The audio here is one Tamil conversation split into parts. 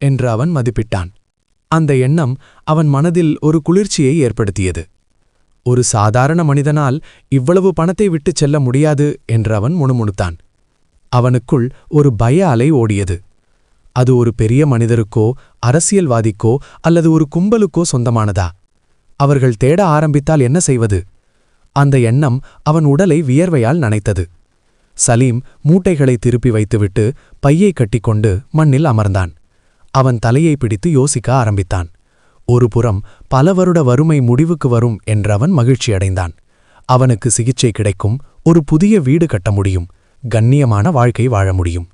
என்று அவன் மதிப்பிட்டான். அந்த எண்ணம் அவன் மனதில் ஒரு குளிர்ச்சியை ஏற்படுத்தியது. ஒரு சாதாரண மனிதனால் இவ்வளவு பணத்தை விட்டுச் செல்ல முடியாது என்று அவன் முணுமுணுத்தான். அவனுக்குள் ஒரு பய அலை ஓடியது. அது ஒரு பெரிய மனிதருக்கோ அரசியல்வாதிக்கோ அல்லது ஒரு கும்பலுக்கோ சொந்தமானதா? அவர்கள் தேட ஆரம்பித்தால் என்ன செய்வது? அந்த எண்ணம் அவன் உடலை வியர்வையால் நனைத்தது. சலீம் மூட்டைகளை திருப்பி வைத்துவிட்டு பையை கட்டிக்கொண்டு மண்ணில் அமர்ந்தான். அவன் தலையை பிடித்து யோசிக்க ஆரம்பித்தான். ஒரு புறம் பல வருட வறுமை முடிவுக்கு வரும் என்றவன் மகிழ்ச்சியடைந்தான். அவனுக்கு சிகிச்சை கிடைக்கும் ஒரு புதிய வீடு கட்ட முடியும் கண்ணியமான வாழ்க்கை வாழ முடியும்.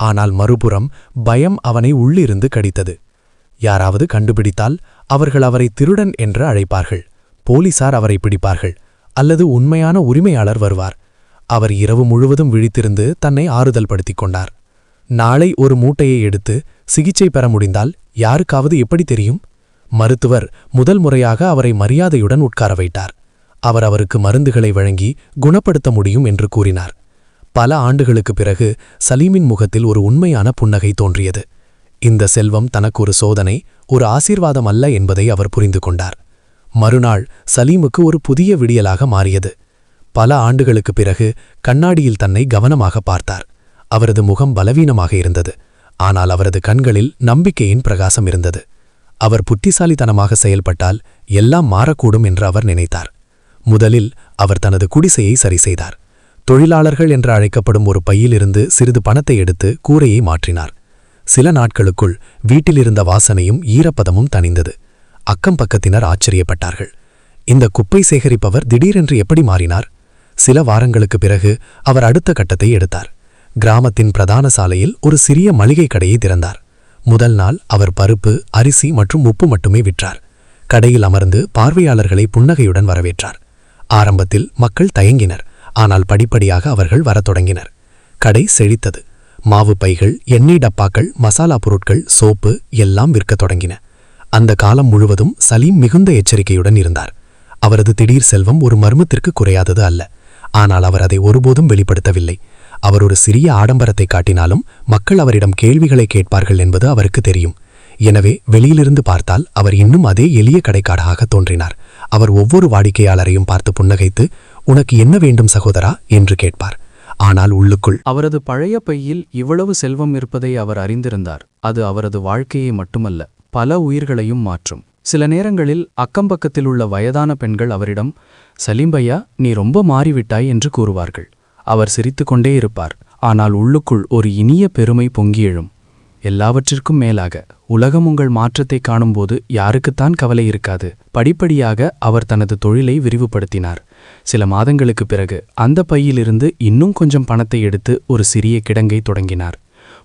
ஆனால் மறுபுறம் பயம் அவனை உள்ளிருந்து கடித்தது. யாராவது கண்டுபிடித்தால் அவர்கள் அவரை திருடன் என்று அழைப்பார்கள் போலீசார் அவரை பிடிப்பார்கள் அல்லது உண்மையான உரிமையாளர் வருவார். அவர் இரவு முழுவதும் விழித்திருந்து தன்னை ஆறுதல் படுத்திக் கொண்டார். நாளை ஒரு மூட்டையை எடுத்து சிகிச்சை பெற முடிந்தால் யாருக்காவது எப்படி தெரியும்? மருத்துவர் முதல் முறையாக அவரை மரியாதையுடன் உட்கார வைத்தார். அவர் அவருக்கு மருந்துகளை வழங்கி குணப்படுத்த முடியும் என்று கூறினார். பல ஆண்டுகளுக்குப் பிறகு சலீமின் முகத்தில் ஒரு உண்மையான புன்னகை தோன்றியது. இந்த செல்வம் தனக்கு ஒரு சோதனை ஒரு ஆசீர்வாதம் அல்ல என்பதை அவர் புரிந்து கொண்டார். மறுநாள் சலீமுக்கு ஒரு புதிய விடியலாக மாறியது. பல ஆண்டுகளுக்குப் பிறகு கண்ணாடியில் தன்னை கவனமாக பார்த்தார். அவரது முகம் பலவீனமாக இருந்தது. ஆனால் அவரது கண்களில் நம்பிக்கையின் பிரகாசம் இருந்தது. அவர் புத்திசாலித்தனமாக செயல்பட்டால் எல்லாம் மாறக்கூடும் என்று அவர் நினைத்தார். முதலில் அவர் தனது குடிசையை சரி செய்தார். தொழிலாளர்கள் என்று அழைக்கப்படும் ஒரு பையிலிருந்து சிறிது பணத்தை எடுத்து கூரையை மாற்றினார். சில நாட்களுக்குள் வீட்டிலிருந்த வாசனையும் ஈரப்பதமும் தணிந்தது. அக்கம் பக்கத்தினர் ஆச்சரியப்பட்டார்கள். இந்த குப்பை சேகரிப்பவர் திடீரென்று எப்படி மாறினார்? சில வாரங்களுக்கு பிறகு அவர் அடுத்த கட்டத்தை எடுத்தார். கிராமத்தின் பிரதான சாலையில் ஒரு சிறிய மளிகை கடையை திறந்தார். முதல் நாள் அவர் பருப்பு அரிசி மற்றும் உப்பு மட்டுமே விற்றார். கடையில் அமர்ந்து பார்வையாளர்களை புன்னகையுடன் வரவேற்றார். ஆரம்பத்தில் மக்கள் தயங்கினர் ஆனால் படிப்படியாக அவர்கள் வரத் தொடங்கினர். கடை செழித்தது. மாவு பைகள் எண்ணெய் டப்பாக்கள் மசாலா பொருட்கள் சோப்பு எல்லாம் விற்கத் தொடங்கின. அந்த காலம் முழுவதும் சலீம் மிகுந்த எச்சரிக்கையுடன் இருந்தார். அவரது திடீர் செல்வம் ஒரு மர்மத்திற்கு குறையாதது அல்ல. ஆனால் அவர் அதை ஒருபோதும் வெளிப்படுத்தவில்லை. அவர் ஒரு சிறிய ஆடம்பரத்தை காட்டினாலும் மக்கள் அவரிடம் கேள்விகளை கேட்பார்கள் என்பது அவருக்கு தெரியும். எனவே வெளியிலிருந்து பார்த்தால் அவர் இன்னும் அதே எளிய கடைக்காடாக தோன்றினார். அவர் ஒவ்வொரு வாடிக்கையாளரையும் பார்த்து புன்னகைத்து உனக்கு என்ன வேண்டும் சகோதரா? என்று கேட்பார். ஆனால் உள்ளுக்குள் அவரது பழைய பையில் இவ்வளவு செல்வம் இருப்பதை அவர் அறிந்திருந்தார். அது அவரது வாழ்க்கையை மட்டுமல்ல பல உயிர்களையும் மாற்றும். சில நேரங்களில் அக்கம்பக்கத்தில் உள்ள வயதான பெண்கள் அவரிடம் சலீம்பையா நீ ரொம்ப மாறிவிட்டாய் என்று கூறுவார்கள். அவர் சிரித்துக்கொண்டே இருப்பார். ஆனால் உள்ளுக்குள் ஒரு இனிய பெருமை பொங்கி எழும். எல்லாவற்றிற்கும் மேலாக உலகம் உங்கள் மாற்றத்தை காணும்போது யாருக்குத்தான் கவலை இருக்காது. படிப்படியாக அவர் தனது தொழிலை விரிவுபடுத்தினார். சில மாதங்களுக்குப் பிறகு அந்த பையிலிருந்து இன்னும் கொஞ்சம் பணத்தை எடுத்து ஒரு சிறிய கிடங்கை தொடங்கினார்.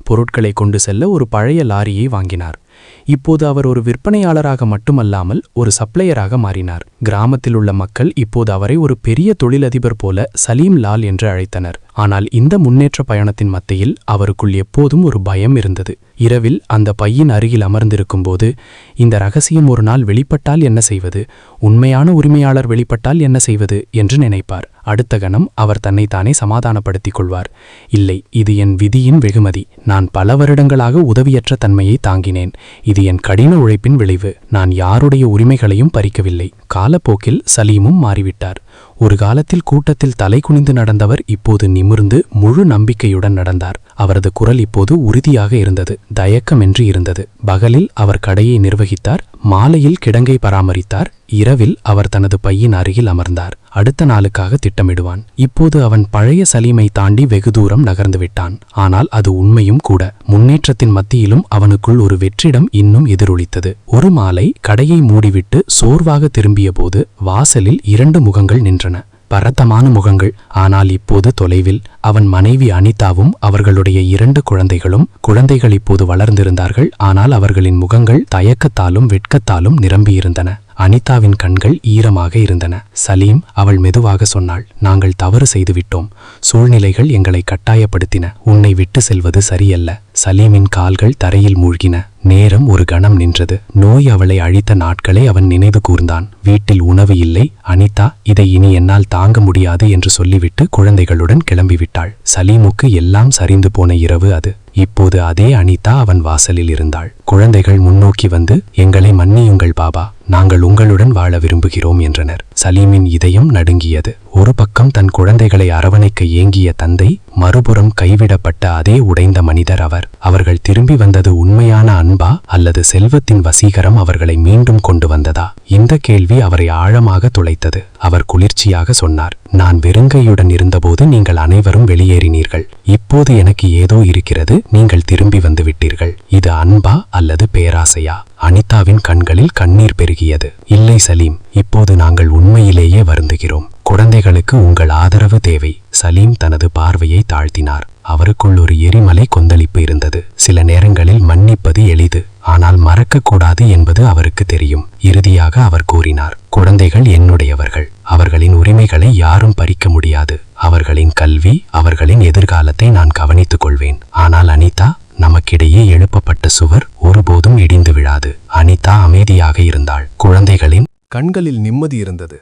பொருட்களை கொண்டு செல்ல ஒரு பழைய லாரியை வாங்கினார். இப்போது அவர் ஒரு விற்பனையாளராக மட்டுமல்லாமல் ஒரு சப்ளையராக மாறினார். கிராமத்தில் உள்ள மக்கள் இப்போது அவரை ஒரு பெரிய தொழிலதிபர் போல சலீம் லால் என்று அழைத்தனர். ஆனால் இந்த முன்னேற்ற பயணத்தின் மத்தியில் அவருக்குள் எப்போதும் ஒரு பயம் இருந்தது. இரவில் அந்த பையின் அருகில் அமர்ந்திருக்கும் போது இந்த ரகசியம் ஒரு நாள் வெளிப்பட்டால் என்ன செய்வது? உண்மையான உரிமையாளர் வெளிப்பட்டால் என்ன செய்வது? என்று நினைப்பார். அடுத்த கணம் அவர் தன்னைத்தானே சமாதானப்படுத்திக் கொள்வார் இல்லை இது என் விதியின் வெகுமதி. நான் பல வருடங்களாக உதவியற்ற தன்மையை தாங்கினேன். இது என் கடின உழைப்பின் விளைவு. நான் யாருடைய உரிமைகளையும் பறிக்கவில்லை. காலப்போக்கில் சலீமும் மாறிவிட்டார். ஒரு காலத்தில் கூட்டத்தில் தலை குனிந்து நடந்தவர் இப்போது நிமிர்ந்து முழு நம்பிக்கையுடன் நடந்தார். அவரது குரல் இப்போது உறுதியாக இருந்தது. தயக்கமின்றி இருந்தது. பகலில் அவர் கடையை நிர்வகித்தார். மாலையில் கிடங்கை பராமரித்தார். இரவில் அவர் தனது பையின் அருகில் அமர்ந்தார். அடுத்த நாளுக்காக திட்டமிடுவான். இப்போது அவன் பழைய சலீமை தாண்டி வெகு தூரம் நகர்ந்து விட்டான். ஆனால் அது உண்மையும் கூட. முன்னேற்றத்தின் மத்தியிலும் அவனுக்குள் ஒரு வெற்றிடம் இன்னும் எதிரொலித்தது. ஒரு மாலை கடையை மூடிவிட்டு சோர்வாக திரும்பியபோது வாசலில் இரண்டு முகங்கள் நின்றன. பரத்தமான முகங்கள். ஆனால் இப்போது தொலைவில் அவன் மனைவி அனிதாவும் அவர்களுடைய இரண்டு குழந்தைகளும் குழந்தைகள் இப்போது வளர்ந்திருந்தார்கள். ஆனால் அவர்களின் முகங்கள் தயக்கத்தாலும் வெட்கத்தாலும் நிரம்பியிருந்தன. அனிதாவின் கண்கள் ஈரமாக இருந்தன. சலீம் அவள் மெதுவாக சொன்னாள் நாங்கள் தவறு செய்துவிட்டோம். சூழ்நிலைகள் எங்களை கட்டாயப்படுத்தின. உன்னை விட்டு செல்வது சரியல்ல. சலீமின் கால்கள் தரையில் மூழ்கின. நேரம் ஒரு கணம் நின்றது. நோய் அவளை அழித்த நாட்களை அவன் நினைவு கூர்ந்தான். வீட்டில் உணவு இல்லை. அனிதா இதை இனி என்னால் தாங்க முடியாது என்று சொல்லிவிட்டு குழந்தைகளுடன் கிளம்பிவிட்டாள். சலீமுக்கு எல்லாம் சரிந்து போன இரவு அது. இப்போது அதே அனிதா அவன் வாசலில் இருந்தாள். குழந்தைகள் முன்னோக்கி வந்து எங்களை மன்னியுங்கள் பாபா. நாங்கள் உங்களுடன் வாழ விரும்புகிறோம் என்றனர். சலீமின் இதயம் நடுங்கியது. ஒரு பக்கம் தன் குழந்தைகளை அரவணைக்க ஏங்கிய தந்தை மறுபுறம் கைவிடப்பட்ட அதே உடைந்த மனிதர் அவர். அவர்கள் திரும்பி வந்தது உண்மையான அன்பா அல்லது செல்வத்தின் வசீகரம் அவர்களை மீண்டும் கொண்டு வந்ததா? இந்த கேள்வி அவரை ஆழமாக துளைத்தது. அவர் குளிர்ச்சியாக சொன்னார் நான் வெறுங்கையுடன் இருந்தபோது நீங்கள் அனைவரும் வெளியேறினீர்கள். இப்போது எனக்கு ஏதோ இருக்கிறது நீங்கள் திரும்பி வந்து விட்டீர்கள். இது அன்பா அல்லது பேராசையா? அனிதாவின் கண்களில் கண்ணீர் பெருகியது. இல்லை சலீம் இப்போது நாங்கள் உண்மையிலேயே வருந்துகிறோம். குழந்தைகளுக்கு உங்கள் ஆதரவு தேவை. சலீம் தனது பார்வையை தாழ்த்தினார். அவருக்குள் ஒரு எரிமலை கொந்தளிப்பு இருந்தது. சில நேரங்களில் மன்னிப்பது எளிது. ஆனால் மறக்கக்கூடாது என்பது அவருக்கு தெரியும். இறுதியாக அவர் கூறினார் குழந்தைகள் என்னுடையவர்கள். அவர்களின் உரிமைகளை யாரும் பறிக்க முடியாது. அவர்களின் கல்வி அவர்களின் எதிர்காலத்தை நான் கவனித்துக் கொள்வேன். ஆனால் அனிதா நமக்கிடையே எழுப்பப்பட்ட சுவர் ஒருபோதும் இடிந்து விழாது. அனிதா அமைதியாக இருந்தாள். குழந்தைகளின் கண்களில் நிம்மதி இருந்தது.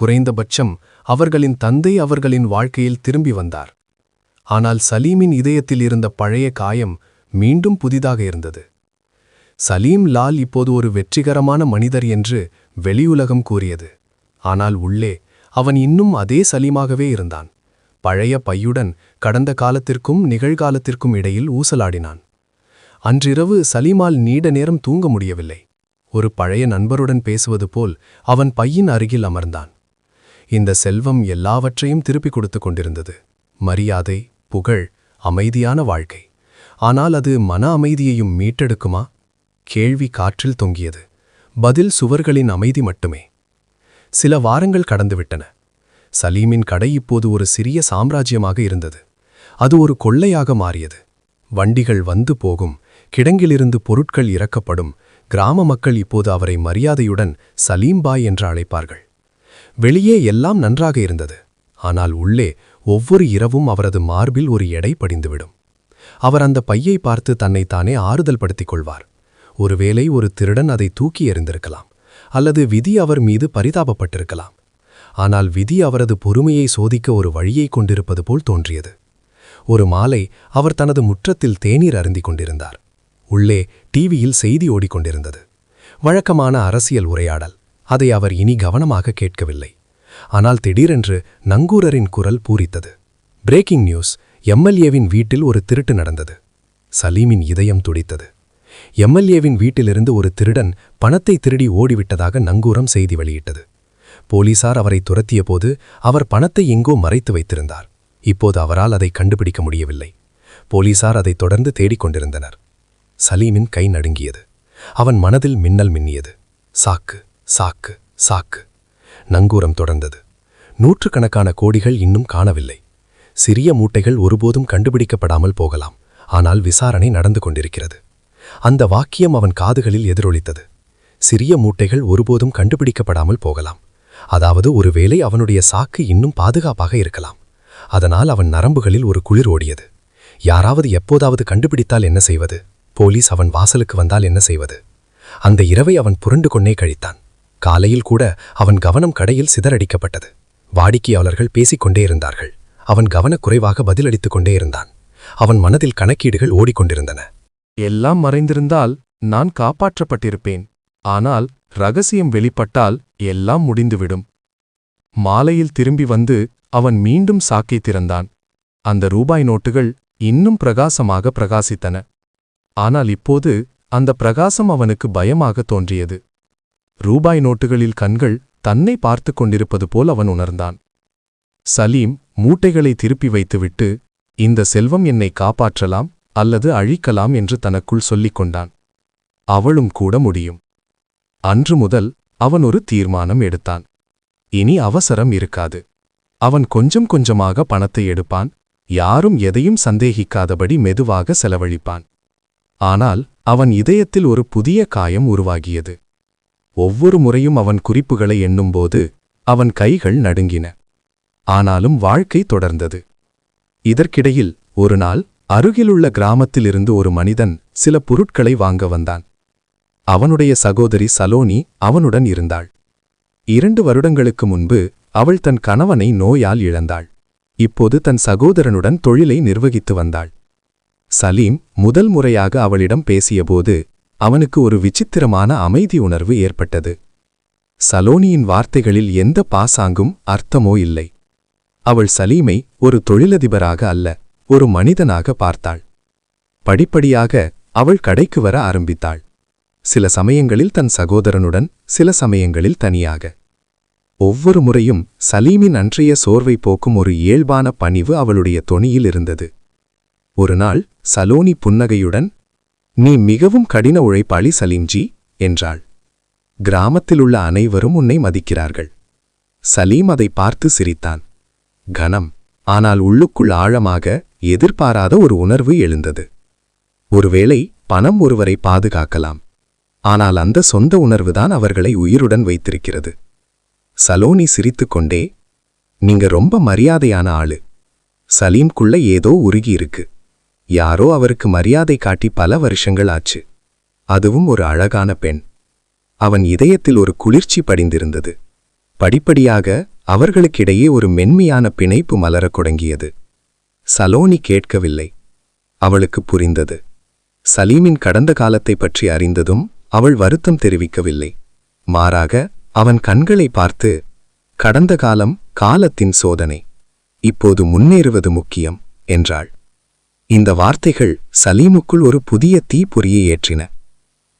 குறைந்தபட்சம் அவர்களின் தந்தை அவர்களின் வாழ்க்கையில் திரும்பி வந்தார். ஆனால் சலீமின் இதயத்தில் இருந்த பழைய காயம் மீண்டும் புதிதாக இருந்தது. சலீம் லால் இப்போது ஒரு வெற்றிகரமான மனிதர் என்று வெளியுலகம் கூறியது. ஆனால் உள்ளே அவன் இன்னும் அதே சலீமாகவே இருந்தான். பழைய பையுடன் கடந்த காலத்திற்கும் நிகழ்காலத்திற்கும் இடையில் ஊசலாடினான். அன்றிரவு சலீமால் நீண்ட நேரம் தூங்க முடியவில்லை. ஒரு பழைய நண்பருடன் பேசுவது போல் அவன் பையின் அருகில் அமர்ந்தான். இந்த செல்வம் எல்லாவற்றையும் திருப்பிக் கொடுத்து கொண்டிருந்தது. மரியாதை புகழ் அமைதியான வாழ்க்கை. ஆனால் அது மன அமைதியையும் மீட்டெடுக்குமா? கேள்வி காற்றில் தொங்கியது. பதில் சுவர்களின் அமைதி மட்டுமே. சில வாரங்கள் கடந்துவிட்டன. சலீமின் கடை இப்போது ஒரு சிறிய சாம்ராஜ்யமாக இருந்தது. அது ஒரு கொள்ளையாக மாறியது. வண்டிகள் வந்து போகும். கிடங்கிலிருந்து பொருட்கள் இறக்கப்படும். கிராம மக்கள் இப்போது அவரை மரியாதையுடன் சலீம்பாய் என்று அழைப்பார்கள். வெளியே எல்லாம் நன்றாக இருந்தது. ஆனால் உள்ளே ஒவ்வொரு இரவும் அவரது மார்பில் ஒரு எடை படிந்துவிடும். அவர் அந்த பையை பார்த்து தன்னைத்தானே ஆறுதல் படுத்திக் கொள்வார். ஒருவேளை ஒரு திருடன் அதை தூக்கி எறிந்திருக்கலாம் அல்லது விதி அவர் மீது பரிதாபப்பட்டிருக்கலாம். ஆனால் விதி அவரது பொறுமையை சோதிக்க ஒரு வழியை கொண்டிருப்பது போல் தோன்றியது. ஒரு மாலை அவர் தனது முற்றத்தில் தேநீர் அருந்திக் கொண்டிருந்தார். உள்ளே டிவியில் செய்தி ஓடிக்கொண்டிருந்தது வழக்கமான அரசியல் உரையாடல். அதை அவர் இனி கவனமாக கேட்கவில்லை. ஆனால் திடீரென்று நங்கூரரின் குரல் பூரித்தது. பிரேக்கிங் நியூஸ் எம்எல்ஏவின் வீட்டில் ஒரு திருட்டு நடந்தது. சலீமின் இதயம் துடித்தது. எம்எல்ஏவின் வீட்டிலிருந்து ஒரு திருடன் பணத்தை திருடி ஓடிவிட்டதாக நங்கூரம் செய்தி வெளியிட்டது. போலீசார் அவரை துரத்தியபோது அவர் பணத்தை எங்கோ மறைத்து வைத்திருந்தார். இப்போது அவரால் அதை கண்டுபிடிக்க முடியவில்லை. போலீசார் அதை தொடர்ந்து தேடிக் கொண்டிருந்தனர். சலீமின் கை நடுங்கியது. அவன் மனதில் மின்னல் மின்னியது. சாக்கு. சாக்கு சாக்கு. நங்கூரம் தொடர்ந்தது. நூற்றுக்கணக்கான கோடிகள் இன்னும் காணவில்லை. சிறிய மூட்டைகள் ஒருபோதும் கண்டுபிடிக்கப்படாமல் போகலாம். ஆனால் விசாரணை நடந்து கொண்டிருக்கிறது. அந்த வாக்கியம் அவன் காதுகளில் எதிரொலித்தது. சிறிய மூட்டைகள் ஒருபோதும் கண்டுபிடிக்கப்படாமல் போகலாம். அதாவது ஒருவேளை அவனுடைய சாக்கு இன்னும் பாதுகாப்பாக இருக்கலாம். அதனால் அவன் நரம்புகளில் ஒரு குளிர் ஓடியது. யாராவது எப்போதாவது கண்டுபிடித்தால் என்ன செய்வது? போலீஸ் அவன் வாசலுக்கு வந்தால் என்ன செய்வது? அந்த இரவை அவன் புரண்டு கொண்டே கழித்தான். காலையில் கூட அவன் கவனம் கடையில் சிதறடிக்கப்பட்டது. வாடிக்கையாளர்கள் பேசிக்கொண்டே இருந்தார்கள். அவன் கவனக்குறைவாக பதிலளித்துக் கொண்டே இருந்தான். அவன் மனதில் கணக்கீடுகள் ஓடிக்கொண்டிருந்தன. எல்லாம் மறைந்திருந்தால் நான் காப்பாற்றப்பட்டிருப்பேன். ஆனால் ரகசியம் வெளிப்பட்டால் எல்லாம் முடிந்துவிடும். மாலையில் திரும்பி வந்து அவன் மீண்டும் சாக்கை திறந்தான். அந்த ரூபாய் நோட்டுகள் இன்னும் பிரகாசமாக பிரகாசித்தன. ஆனால் இப்போது அந்த பிரகாசம் அவனுக்கு பயமாக தோன்றியது. ரூபாய் நோட்டுகளில் கண்கள் தன்னை பார்த்து கொண்டிருப்பது போல் அவன் உணர்ந்தான். சலீம் மூட்டைகளை திருப்பி வைத்துவிட்டு இந்த செல்வம் என்னை காப்பாற்றலாம் அல்லது அழிக்கலாம் என்று தனக்குள் சொல்லிக் கொண்டான். அவளும் கூட முடியும். அன்று முதல் அவன் ஒரு தீர்மானம் எடுத்தான். இனி அவசரம் இருக்காது. அவன் கொஞ்சம் கொஞ்சமாக பணத்தை எடுப்பான் யாரும் எதையும் சந்தேகிக்காதபடி மெதுவாக செலவழிப்பான். ஆனால் அவன் இதயத்தில் ஒரு புதிய காயம் உருவாகியது. ஒவ்வொரு முறையும் அவன் குறிப்புகளை எண்ணும்போது அவன் கைகள் நடுங்கின. ஆனாலும் வாழ்க்கை தொடர்ந்தது. இதற்கிடையில் ஒரு நாள் அருகிலுள்ள கிராமத்திலிருந்து ஒரு மனிதன் சில பொருட்களை வாங்க வந்தான். அவனுடைய சகோதரி சலோனி அவனுடன் இருந்தாள். இரண்டு வருடங்களுக்கு முன்பு அவள் தன் கணவனை நோயால் இழந்தாள். இப்போது தன் சகோதரனுடன் தொழிலை நிர்வகித்து வந்தாள். சலீம் முதல் முறையாக அவளிடம் பேசியபோது அவனுக்கு ஒரு விசித்திரமான அமைதி உணர்வு ஏற்பட்டது. சலோனியின் வார்த்தைகளில் எந்த பாசாங்கும் அர்த்தமோ இல்லை. அவள் சலீமை ஒரு தொழிலதிபராக அல்ல ஒரு மனிதனாக பார்த்தாள். படிப்படியாக அவள் கடைக்கு வர ஆரம்பித்தாள். சில சமயங்களில் தன் சகோதரனுடன் சில சமயங்களில் தனியாக. ஒவ்வொரு முறையும் சலீமின் அன்றைய சோர்வை போக்கும் ஒரு இயல்பான பணிவு அவளுடைய தொனியில் இருந்தது. ஒரு நாள் சலோனி புன்னகையுடன் நீ மிகவும் கடின உழைப்பாளி சலீம்ஜி என்றாள். கிராமத்திலுள்ள அனைவரும் உன்னை மதிக்கிறார்கள். சலீம் அதை பார்த்து சிரித்தான். கனம் ஆனால் உள்ளுக்குள் ஆழமாக எதிர்பாராத ஒரு உணர்வு எழுந்தது. ஒருவேளை பணம் ஒருவரை பாதுகாக்கலாம். ஆனால் அந்த சொந்த உணர்வுதான் அவர்களை உயிருடன் வைத்திருக்கிறது. சலோனி சிரித்துக்கொண்டே நீங்க ரொம்ப மரியாதையான ஆளு. சலீம்குள்ள ஏதோ உருகி இருக்கு. யாரோ அவருக்கு மரியாதை காட்டி பல வருஷங்கள் ஆச்சு. அதுவும் ஒரு அழகான பெண். அவன் இதயத்தில் ஒரு குளிர்ச்சி படிந்திருந்தது. படிப்படியாக அவர்களுக்கிடையே ஒரு மென்மையான பிணைப்பு மலரக் தொடங்கியது. சலோனி கேட்கவில்லை. அவளுக்கு புரிந்தது. சலீமின் கடந்த காலத்தை பற்றி அறிந்ததும் அவள் வருத்தம் தெரிவிக்கவில்லை. மாறாக அவன் கண்களை பார்த்து கடந்த காலம் காலத்தின் சோதனை. இப்போது முன்னேறுவது முக்கியம் என்றாள். இந்த வார்த்தைகள் சலீமுக்குள் ஒரு புதிய தீப்பொறியை ஏற்றின.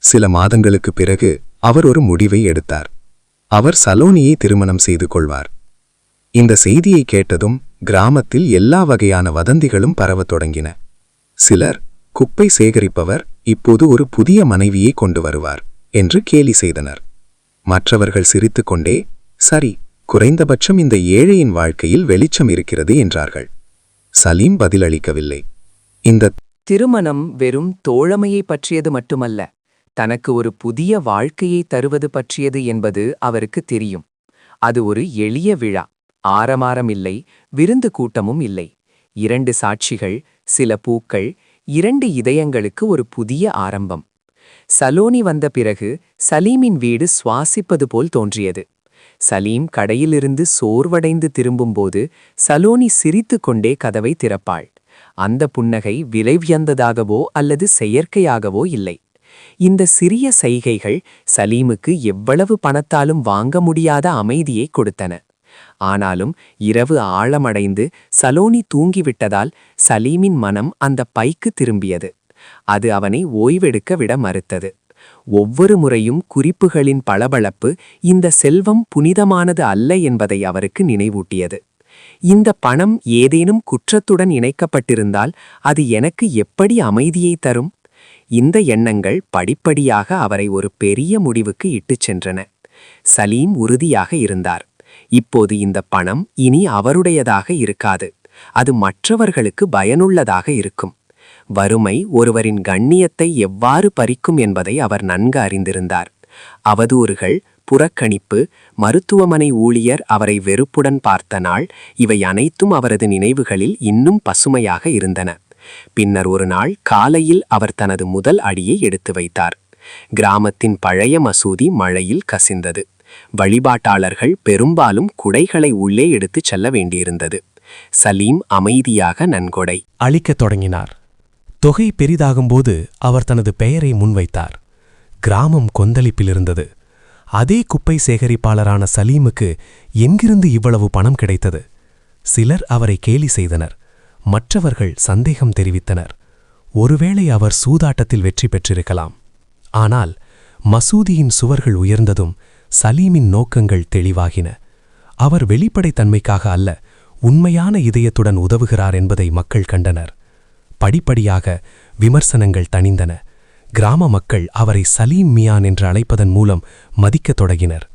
சில மாதங்களுக்குப் பிறகு அவர் ஒரு முடிவை எடுத்தார். அவர் சலோனியை திருமணம் செய்து கொள்வார். இந்த செய்தியை கேட்டதும் கிராமத்தில் எல்லா வகையான வதந்திகளும் பரவத் தொடங்கின. சிலர் குப்பை சேகரிப்பவர் இப்போது ஒரு புதிய மனைவியை கொண்டு வருவார் என்று கேலி செய்தனர். மற்றவர்கள் சிரித்துக்கொண்டே சரி குறைந்தபட்சம் இந்த ஏழையின் வாழ்க்கையில் வெளிச்சம் இருக்கிறது என்றார்கள். சலீம் பதிலளிக்கவில்லை. இந்த திருமணம் வெறும் தோழமையை பற்றியது மட்டுமல்ல தனக்கு ஒரு புதிய வாழ்க்கையை தருவது பற்றியது என்பது அவருக்கு தெரியும். அது ஒரு எளிய விழா ஆரமாரம் இல்லை விருந்து கூட்டமும் இல்லை. இரண்டு சாட்சிகள் சில பூக்கள் இரண்டு இதயங்களுக்கு ஒரு புதிய ஆரம்பம். சலோனி வந்த பிறகு சலீமின் வீடு சுவாசிப்பது போல் தோன்றியது. சலீம் கடையிலிருந்து சோர்வடைந்து திரும்பும்போது சலோனி சிரித்துக்கொண்டே கதவை திறப்பாள். அந்த புன்னகை விலைவியந்ததாகவோ அல்லது செயற்கையாகவோ இல்லை. இந்த சிறிய செய்கைகள் சலீமுக்கு எவ்வளவு பணத்தாலும் வாங்க முடியாத அமைதியை கொடுத்தன. ஆனாலும் இரவு ஆழமடைந்து சலோனி தூங்கிவிட்டதால் சலீமின் மனம் அந்த பைக்கு திரும்பியது. அது அவனை ஓய்வெடுக்க விட மறுத்தது. ஒவ்வொரு முறையும் குறிப்புகளின் பளபளப்பு இந்த செல்வம் புனிதமானது அல்ல என்பதை அவருக்கு நினைவூட்டியது. இந்த பணம் ஏதேனும் குற்றத்துடன் இணைக்கப்பட்டிருந்தால் அது எனக்கு எப்படி அமைதியை தரும்? இந்த எண்ணங்கள் படிப்படியாக அவரை ஒரு பெரிய முடிவுக்கு இட்டுச் சென்றன. சலீம் உறுதியாக இருந்தார். இப்போது இந்த பணம் இனி அவருடையதாக இருக்காது. அது மற்றவர்களுக்கு பயனுள்ளதாக இருக்கும். வறுமை ஒருவரின் கண்ணியத்தை எவ்வாறு பறிக்கும் என்பதை அவர் நன்கு அறிந்திருந்தார். அவதூறுகள் புறக்கணிப்பு மருத்துவமனை ஊழியர் அவரை வெறுப்புடன் பார்த்த நாள் இவை அனைத்தும் அவரது நினைவுகளில் இன்னும் பசுமையாக இருந்தன. பின்னர் ஒரு நாள் காலையில் அவர் தனது முதல் அடியை எடுத்து வைத்தார். கிராமத்தின் பழைய மசூதி மழையில் கசிந்தது. வழிபாட்டாளர்கள் பெரும்பாலும் குடைகளை உள்ளே எடுத்துச் செல்ல வேண்டியிருந்தது. சலீம் அமைதியாக நன்கொடை. அழிக்கத் தொடங்கினார். தொகை பெரிதாகும்போது அவர் தனது பெயரை முன்வைத்தார். கிராமம் கொந்தளிப்பில் இருந்தது. அதே குப்பை சேகரிப்பாளரான சலீமுக்கு எங்கிருந்து இவ்வளவு பணம் கிடைத்தது? சிலர் அவரை கேலி செய்தனர். மற்றவர்கள் சந்தேகம் தெரிவித்தனர். ஒருவேளை அவர் சூதாட்டத்தில் வெற்றி பெற்றிருக்கலாம். ஆனால் மசூதியின் சுவர்கள் உயர்ந்ததும் சலீமின் நோக்கங்கள் தெளிவாகின. அவர் வெளிப்படைத்தன்மைக்காக அல்ல உண்மையான இதயத்துடன் உதவுகிறார் என்பதை மக்கள் கண்டனர். படிப்படியாக விமர்சனங்கள் தணிந்தன. கிராம மக்கள் அவரை சலீம் மியான் என்று அழைப்பதன் மூலம் மதிக்கத் தொடங்கினர்.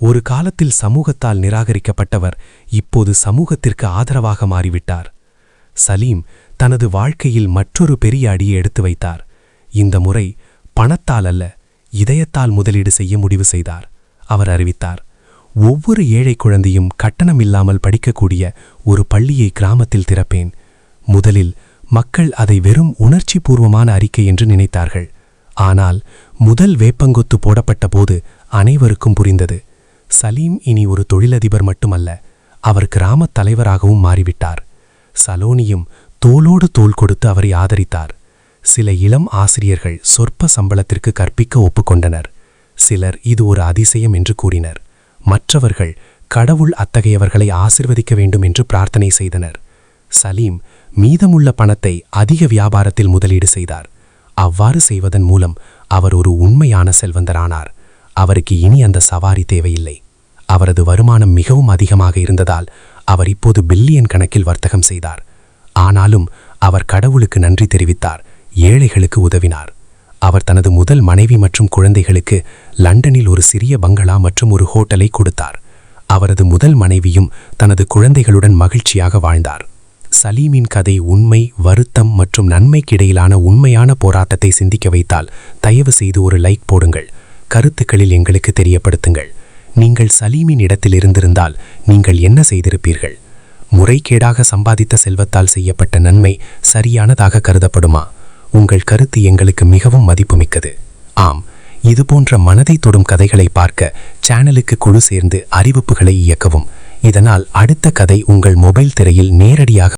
ஒரு காலத்தில் சமூகத்தால் நிராகரிக்கப்பட்டவர் இப்போது சமூகத்திற்கு ஆதரவாக மாறிவிட்டார். சலீம் தனது வாழ்க்கையில் மற்றொரு பெரிய அடியை எடுத்து வைத்தார். இந்த முறை பணத்தால் அல்ல இதயத்தால் முதலீடு செய்ய முடிவு செய்தார். அவர் அறிவித்தார் ஒவ்வொரு ஏழை குழந்தையும் கட்டணம் இல்லாமல் படிக்கக்கூடிய ஒரு பள்ளியை கிராமத்தில் திறப்பேன். முதலில் மக்கள் அதை வெறும் உணர்ச்சிபூர்வமான அறிக்கை என்று நினைத்தார்கள். ஆனால் முதல் வேப்பங்கொத்து போடப்பட்ட போது அனைவருக்கும் புரிந்தது. சலீம் இனி ஒரு தொழிலதிபர் மட்டுமல்ல அவர் கிராமத் தலைவராகவும் மாறிவிட்டார். சலோனியும் தோளோடு தோல் கொடுத்து அவரை ஆதரித்தார். சில இளம் ஆசிரியர்கள் சொற்ப சம்பளத்திற்கு கற்பிக்க ஒப்புக்கொண்டனர். சிலர் இது ஒரு அதிசயம் என்று கூறினர். மற்றவர்கள் கடவுள் அத்தகையவர்களை ஆசிர்வதிக்க வேண்டும் என்று பிரார்த்தனை செய்தனர். சலீம் மீதமுள்ள பணத்தை அதிக வியாபாரத்தில் முதலீடு செய்தார். அவ்வாறு செய்வதன் மூலம் அவர் ஒரு உண்மையான செல்வந்தரானார். அவருக்கு இனி அந்த சவாரி தேவையில்லை. அவரது வருமானம் மிகவும் அதிகமாக இருந்ததால் அவர் இப்போது பில்லியன் கணக்கில் வர்த்தகம் செய்தார். ஆனாலும் அவர் கடவுளுக்கு நன்றி தெரிவித்தார் ஏழைகளுக்கு உதவினார். அவர் தனது முதல் மனைவி மற்றும் குழந்தைகளுக்கு லண்டனில் ஒரு சிறிய பங்களா மற்றும் ஒரு ஹோட்டலை கொடுத்தார். அவரது முதல் மனைவியும் தனது குழந்தைகளுடன் மகிழ்ச்சியாக வாழ்ந்தார். சலீமின் கதை உண்மை வருத்தம் மற்றும் நன்மைக்கிடையிலான உண்மையான போராட்டத்தை சிந்திக்க வைத்தால் தயவு செய்து ஒரு லைக் போடுங்கள். கருத்துக்களில் எங்களுக்கு தெரியப்படுத்துங்கள். நீங்கள் சலீமின் இடத்தில் இருந்திருந்தால் நீங்கள் என்ன செய்திருப்பீர்கள்? முறைகேடாக சம்பாதித்த செல்வத்தால் செய்யப்பட்ட நன்மை சரியானதாக கருதப்படுமா? உங்கள் கருத்து எங்களுக்கு மிகவும் மதிப்புமிக்கது. ஆம் இதுபோன்ற மனதை தொடும் கதைகளை பார்க்க சேனலுக்கு குழு சேர்ந்து அறிவிப்புகளை இயக்கவும். இதனால் அடுத்த கதை உங்கள் மொபைல் திரையில் நேரடியாக